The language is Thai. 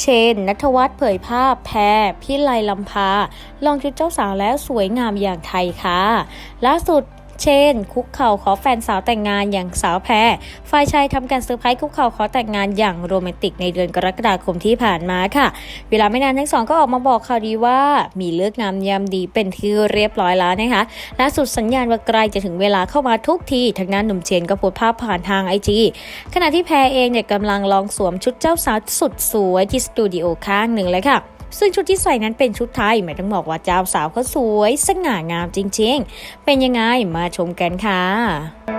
เชน นัทวัฒน์เผยภาพ แพรพี่ไลลำพา ลองชุดเจ้าสาวแล้วสวยงามอย่างไทยค่ะ ล่าสุด เช่น คุกเข่าขอแฟนสาวแต่งงานอย่างสาวแพรฝ่ายชายทำการเซอร์ไพรส์คุกเข่าขอแต่งงานอย่างโรแมนติกในเดือนกรกฎาคมที่ผ่านมาค่ะ เวลาไม่นานทั้งสองก็ออกมาบอกข่าวดีว่ามีเลิกษ์งามยามดีเป็นที่เรียบร้อยแล้วนะคะล่าสุดสัญญาณว่าใกล้จะถึงเวลาเข้ามาทุกทีทางด้านหนุ่มเชนก็โพสภาพผ่านทางไอจีขณะที่แพรเองเนี่ยกำลังลองสวมชุดเจ้าสาวสุดสวยที่สตูดิโอข้างหนึ่งเลยค่ะ ซึ่งชุดที่ใส่นั้นเป็นชุดไทย ไม่ต้องบอกว่าเจ้าสาวเขาสวย สง่างามจริงๆ เป็นยังไงมาชมกันค่ะ